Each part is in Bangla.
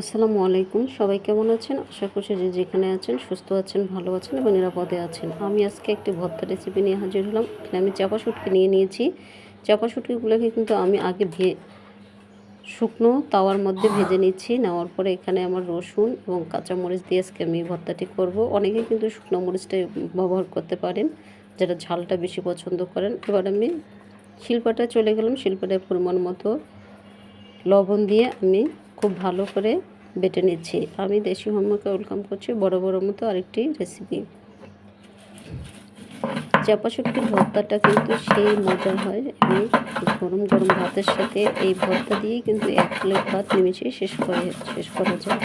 আসসালামু আলাইকুম। সবাই কেমন আছেন? আশা করছি যে যেখানে আছেন, সুস্থ আছেন, ভালো আছেন এবং নিরাপদে আছেন। আমি আজকে একটি ভর্তা রেসিপি নিয়ে হাজির হলাম। এখানে আমি চাপা শুটকি নিয়ে নিয়েছি। চাপা শুটকিগুলোকে কিন্তু আমি আগে ভে শুকনো তাওয়ার মধ্যে ভেজে নিচ্ছি। নেওয়ার পরে এখানে আমার রসুন এবং কাঁচামরিচ দিয়ে আজকে আমি ভর্তাটি করব। অনেকে কিন্তু শুকনো মরিচটা ব্যবহার করতে পারেন, যারা ঝালটা বেশি পছন্দ করেন। এবার আমি শিল্পাটা চলে গেলাম। শিল্পাটায় পরিমাণ মতো লবণ দিয়ে আমি খুব ভালো করে বেটে নিচ্ছি। আমি দেশি হোমওয়ার্কে ওয়েলকাম করছি বড় বড় মতো আরেকটি রেসিপি। চাপা শুটকির ভর্তাটা কিন্তু সেই মজা হয়। এবং গরম গরম ভাতের সাথে এই ভর্তা দিয়েই কিন্তু এক প্লেট ভাত নিমেষে শেষ করে, শেষ করা যায়।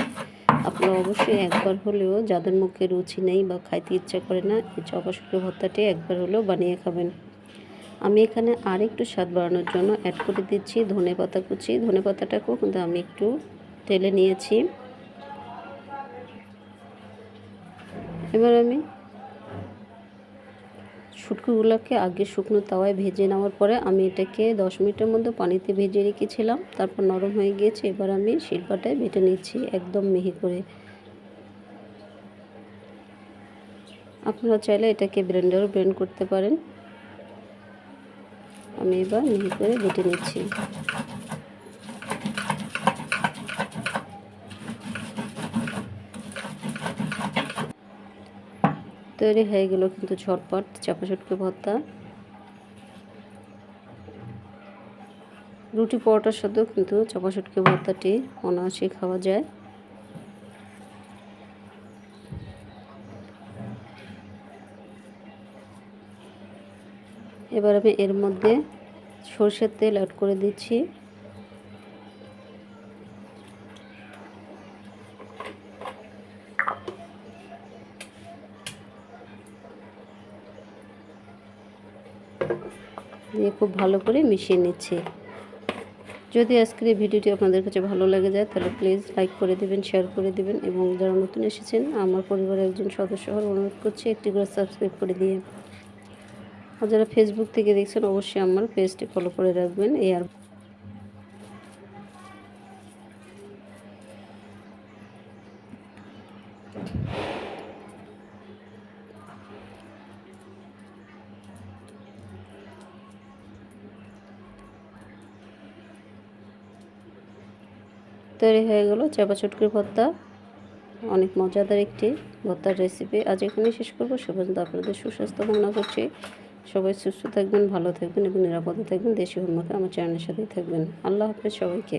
আপনারা অবশ্যই একবার হলেও যাদের মুখে রুচি নেই বা খাইতে ইচ্ছা করে না, এই চাপা শুটকির ভর্তাটি একবার হলেও বানিয়ে খাবেন। আমি এখানে আর একটু স্বাদ বাড়ানোর জন্য অ্যাড করে দিচ্ছি ধনে পাতা কুচি। ধনে পাতাটাকেও কিন্তু আমি একটু তেলে নিয়েছি। এবার আমি শুটকিগুলোকে আগে শুকনো তাওয়ায় ভেজে নেওয়ার পরে আমি এটাকে দশ মিনিটের মধ্যে পানিতে ভেজে রেখেছিলাম। তারপর নরম হয়ে গিয়েছে, এবার আমি শিল্পাটায় বেটে নিচ্ছি একদম মিহি করে। আপনারা চাইলে এটাকে ব্লেন্ডারও ব্লেন্ড করতে পারেন। আমি এবার মিহি করে বেটে নিচ্ছি। তৈরি হয়ে গেল কিন্তু ঝটপট চাপা চটকে ভর্তা। রুটি পরোটার সাথেও কিন্তু চাপা চটকে ভর্তাটি অনায়াসে খাওয়া যায়। এবার আমি এর মধ্যে সরষের তেল অ্যাড করে দিচ্ছি। দিয়ে খুব ভালো করে মিশিয়ে নিচ্ছি। যদি আজকের এই ভিডিওটি আপনাদের কাছে ভালো লেগে যায়, তাহলে প্লিজ লাইক করে দেবেন শেয়ার করে দেবেন এবং যারা নতুন এসেছেন, আমার পরিবারের একজন সদস্য হওয়ার অনুরোধ করছি, একটি করে সাবস্ক্রাইব করে দিয়ে। আর যারা ফেসবুক থেকে দেখছেন, অবশ্যই আমার পেজটি ফলো করে রাখবেন। এই আর তৈরি হয়ে গেল চাপা চটকির ভর্তা। অনেক মজাদার একটি ভর্তার রেসিপি আজ এখানে শেষ করব। সে পর্যন্ত আপনাদের সুস্বাস্থ্য কামনা করছি। সবাই সুস্থ থাকবেন, ভালো থাকবেন এবং নিরাপদে থাকবেন। দেশি হোমওয়ার্কে আমার চ্যানেলের সাথেই থাকবেন। আল্লাহ হাফেজ সবাইকে।